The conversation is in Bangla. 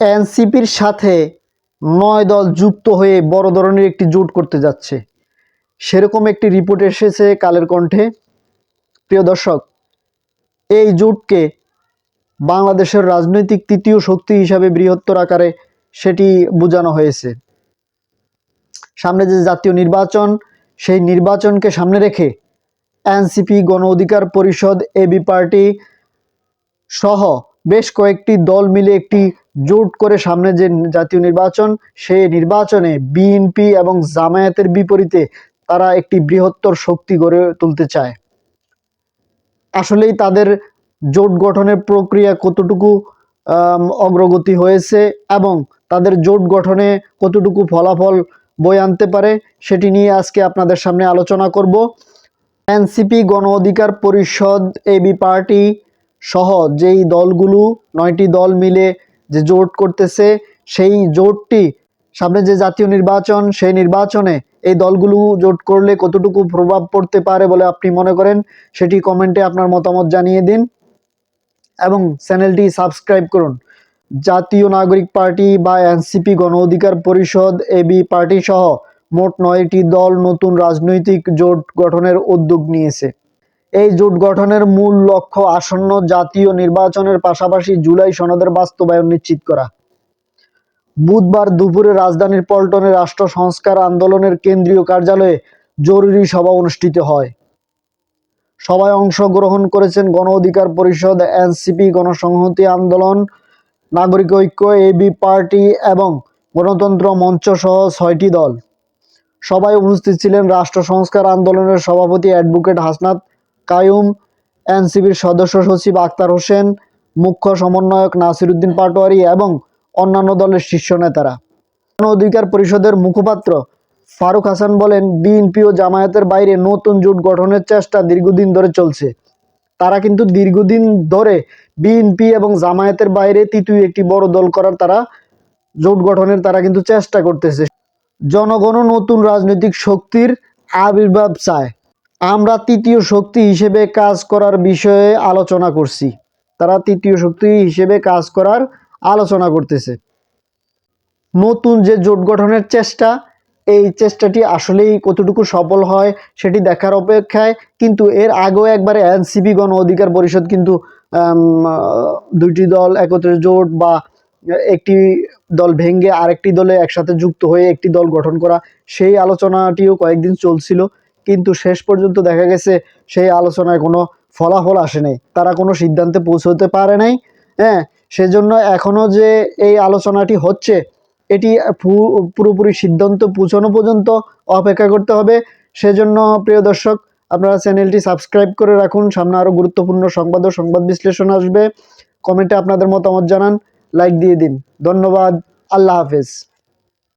এনসিপির সাথে নয় দল যুক্ত হয়ে বড় ধরনের একটি জোট করতে যাচ্ছে। সেরকম একটি রিপোর্ট এসেছে কালের কণ্ঠে। প্রিয় দর্শক, এই জোটকে বাংলাদেশের রাজনৈতিক তৃতীয় শক্তি হিসাবে বৃহত্তর আকারে সেটি বোঝানো হয়েছে। সামনে যে জাতীয় নির্বাচন, সেই নির্বাচনকে সামনে রেখে এনসিপি গণ অধিকার পরিষদ, এবি পার্টি সহ বেশ কয়েকটি দল মিলে একটি জোট করে সামনে যে জাতীয় নির্বাচন সেই নির্বাচনে বিএনপি এবং জামায়াতের বিপরীতে তারা একটি বৃহত্তর শক্তি গড়ে তুলতে চায়। আসলেই তাদের জোট গঠনের প্রক্রিয়া কতটুকু অগ্রগতি হয়েছে এবং তাদের জোট গঠনে কতটুকু ফলাফল বই আনতে পারে সেটি নিয়ে আজকে আপনাদের সামনে আলোচনা করব। এনসিপি গণ অধিকার পরিষদ এবি পার্টি সহ যেই দলগুলো নয়টি দল মিলে যে জোট করতেছে, সেই জোটটি সামনে যে জাতীয় নির্বাচন, সেই নির্বাচনে এই দলগুলো জোট করলে কতটুকু প্রভাব পড়তে পারে বলে আপনি মনে করেন, সেটি কমেন্টে আপনার মতামত জানিয়ে দিন এবং চ্যানেলটি সাবস্ক্রাইব করুন। জাতীয় নাগরিক পার্টি বা এনসিপি গণ অধিকার পরিষদ, এবি পার্টি সহ মোট নয়টি দল নতুন রাজনৈতিক জোট গঠনের উদ্যোগ নিয়েছে। এই জোট গঠনের মূল লক্ষ্য আসন্ন জাতীয় নির্বাচনের পাশাপাশি জুলাই সনদের বাস্তবায়ন নিশ্চিত করা। বুধবার দুপুরে রাজধানীর পল্টনে রাষ্ট্র সংস্কার আন্দোলনের কেন্দ্রীয় কার্যালয়ে জরুরি সভা অনুষ্ঠিত হয়। সভায় অংশগ্রহণ করেছেন গণ অধিকার পরিষদ, এনসিপি, গণসংহতি আন্দোলন, নাগরিক ঐক্য এবি পার্টি এবং গণতন্ত্র মঞ্চ সহ ছয়টি দল। সবাই উপস্থিত ছিলেন রাষ্ট্র সংস্কার আন্দোলনের সভাপতি অ্যাডভোকেট হাসনাত কায়ুম, এনসিবির সদস্য সচিব আক্তার হোসেন, মুখ্য সমন্বয়ক নাসিরুদ্দিন পাটোয়ারি এবং অন্যান্য দলের শীর্ষ নেতারা। অধিকার পরিষদের মুখপাত্র ফারুক হাসান বলেন, বিএনপি ও জামায়াতের বাইরে নতুন জোট গঠনের চেষ্টা দীর্ঘদিন ধরে চলছে। তারা কিন্তু দীর্ঘদিন ধরে বিএনপি এবং জামায়াতের বাইরে তৃতীয় একটি বড় দল করার তারা জোট গঠনের তারা কিন্তু চেষ্টা করতেছে। জনগণও নতুন রাজনৈতিক শক্তির আবির্ভাব চায়। আমরা তৃতীয় শক্তি হিসেবে কাজ করার বিষয়ে আলোচনা করছি। তারা তৃতীয় শক্তি হিসেবে কাজ করার আলোচনা করতেছে। নতুন যে জোট গঠনের চেষ্টা, এই চেষ্টাটি আসলেই কতটুকু সফল হয় সেটি দেখার অপেক্ষায়, কিন্তু এর আগেও একবারে এনসিপি গণ অধিকার পরিষদ কিন্তু দুইটি দল একত্রে জোট বা একটি দল ভেঙ্গে আরেকটি দলে একসাথে যুক্ত হয়ে একটি দল গঠন করা, সেই আলোচনাটিও কয়েকদিন চলছিল। কিন্তু শেষ পর্যন্ত দেখা গেছে সেই আলোচনায় কোনো ফলাফল আসে নাই। তারা কোনো সিদ্ধান্তে পৌঁছতে পারে নাই হ্যাঁ? সেজন্য এখনও যে এই আলোচনাটি হচ্ছে, এটি পুরোপুরি সিদ্ধান্ত পৌঁছানো পর্যন্ত অপেক্ষা করতে হবে। সেজন্য প্রিয় দর্শক, আপনারা চ্যানেলটি সাবস্ক্রাইব করে রাখুন। সামনে আরও গুরুত্বপূর্ণ সংবাদ ও সংবাদ বিশ্লেষণ আসবে। কমেন্টে আপনাদের মতামত জানান, লাইক দিয়ে দিন। ধন্যবাদ, আল্লাহ হাফেজ।